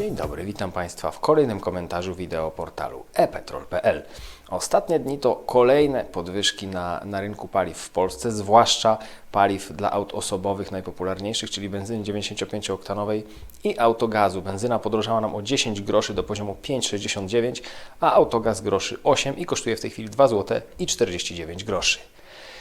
Dzień dobry, witam Państwa w kolejnym komentarzu wideo portalu epetrol.pl. Ostatnie dni to kolejne podwyżki na, na rynku paliw w Polsce, zwłaszcza paliw dla aut osobowych najpopularniejszych, czyli benzyny 95-oktanowej i autogazu. Benzyna podrożała nam o 10 groszy do poziomu 5,69, a autogaz groszy 8 i kosztuje w tej chwili 2 zł i 49 groszy.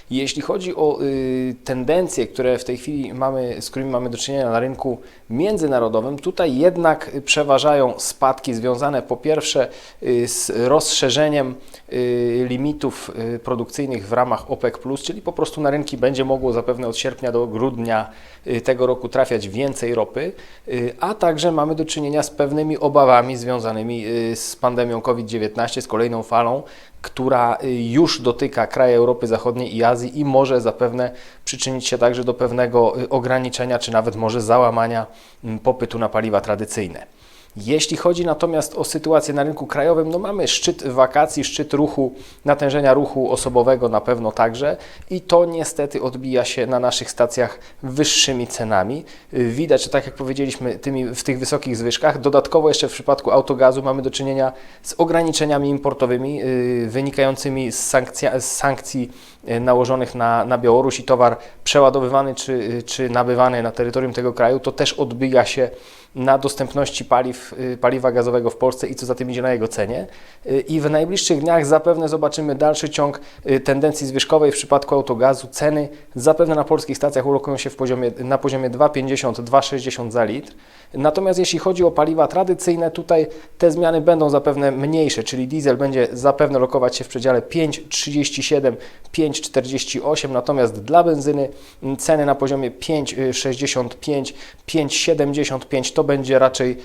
Jeśli chodzi o y, tendencje, które w tej chwili mamy, z którymi mamy do czynienia na rynku międzynarodowym, tutaj jednak przeważają spadki związane po pierwsze y, z rozszerzeniem y, limitów y, produkcyjnych w ramach OPEC, czyli po prostu na rynki będzie mogło zapewne od sierpnia do grudnia y, tego roku trafiać więcej ropy, y, a także mamy do czynienia z pewnymi obawami związanymi y, z pandemią COVID-19, z kolejną falą, która y, już dotyka kraje Europy Zachodniej i Azji i może zapewne przyczynić się także do pewnego y, ograniczenia, czy nawet może załamania mm, popytu na paliwa tradycyjne. Jeśli chodzi natomiast o sytuację na rynku krajowym, no mamy szczyt wakacji, szczyt ruchu, natężenia ruchu osobowego na pewno także i to niestety odbija się na naszych stacjach wyższymi cenami. Widać, że tak jak powiedzieliśmy, tymi, w tych wysokich zwyżkach. Dodatkowo jeszcze w przypadku autogazu mamy do czynienia z ograniczeniami importowymi y, wynikającymi z, sankcja, z sankcji y, nałożonych na, na Białoruś i towar przeładowywany czy, y, czy nabywany na terytorium tego kraju, to też odbija się na dostępności paliw, y, paliwa gazowego w Polsce i co za tym idzie na jego cenie. Y, I w najbliższych dniach zapewne zobaczymy dalszy ciąg y, tendencji zwyżkowej w przypadku autogazu. Ceny zapewne na polskich stacjach ulokują się w poziomie, na poziomie 2,50-2,60 za litr. Natomiast jeśli chodzi o paliwa tradycyjne, tutaj te zmiany będą zapewne mniejsze, czyli diesel będzie zapewne lokować się w przedziale 5,37, 5,48, natomiast dla benzyny mm, ceny na poziomie 5,65, 5,75 to będzie raczej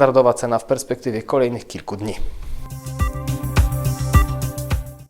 standardowa cena w perspektywie kolejnych kilku dni.